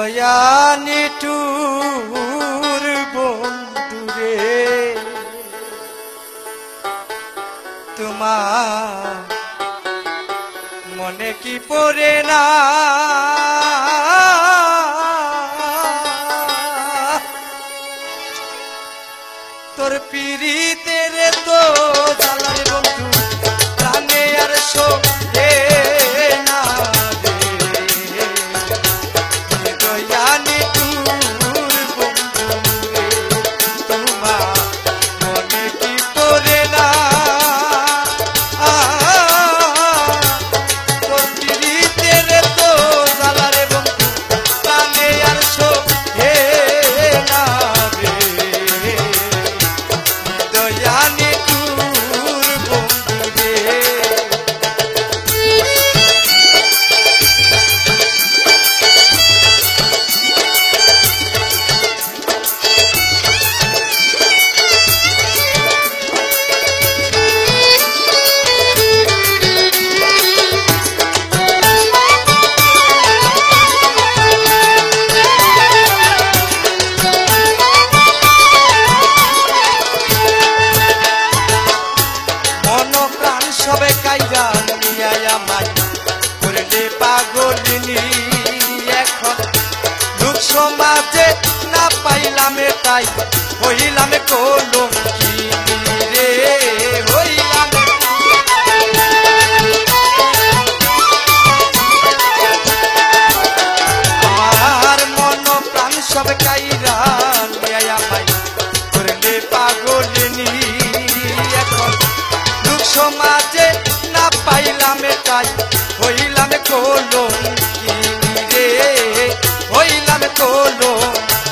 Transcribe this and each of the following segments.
দয়ানি টুর বন্ধুরে তোমার মনে কি পড়ে না? তাই হইলাম কলঙ্কি রে হইলাম আর মন প্রাণ সব কাইরা আমায় করলে পাগলিনি এখন। দুঃখ সমাজে না পাইলাম তাই হইলাম কলঙ্কি রে, হইলাম কলঙ্কি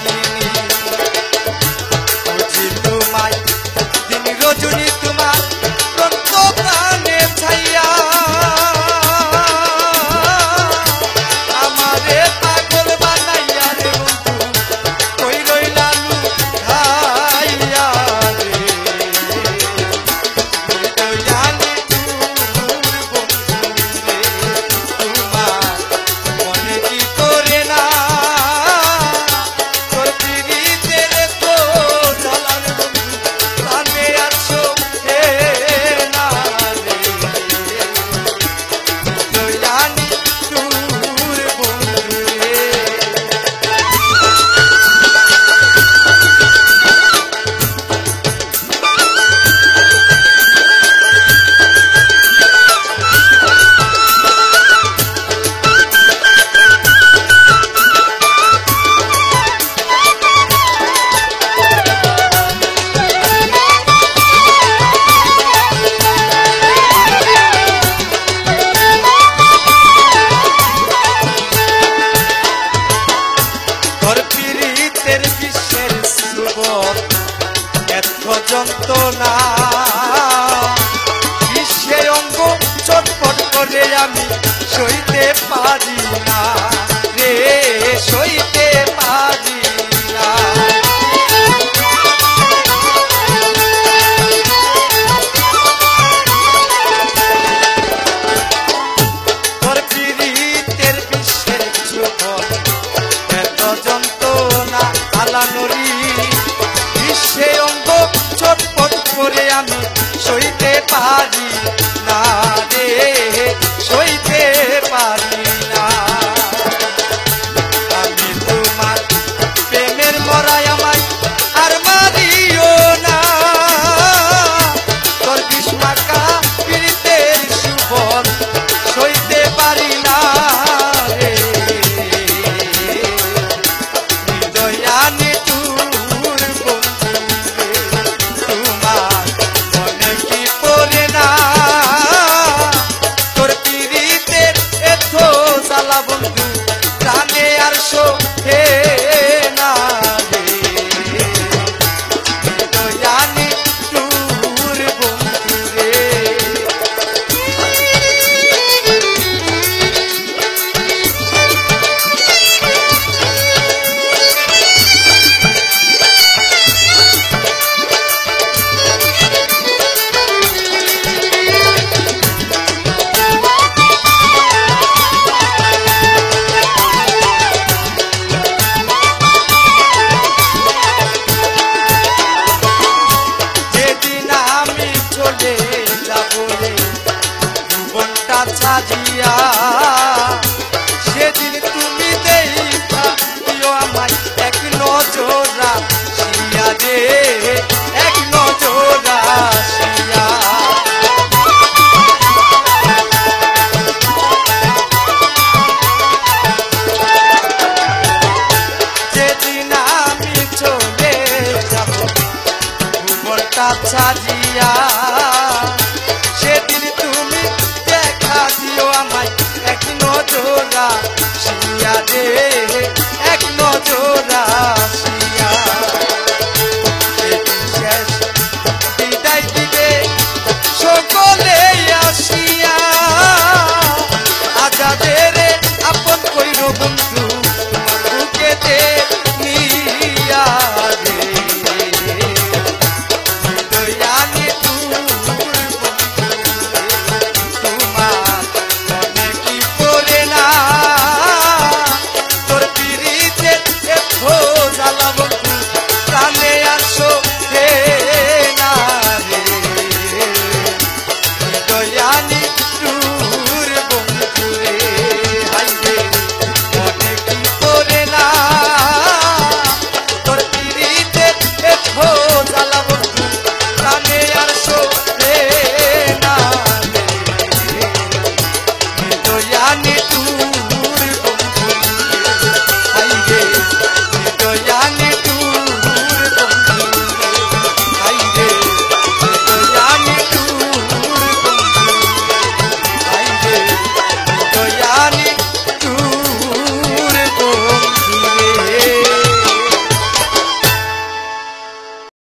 জগৎ এত যন্ত্রণা। বিশ্বের অঙ্গ চটপট করে আমি সইতে পারি না। রে, সইতে পারি না। তোর show. হঠাৎ সাজিয়া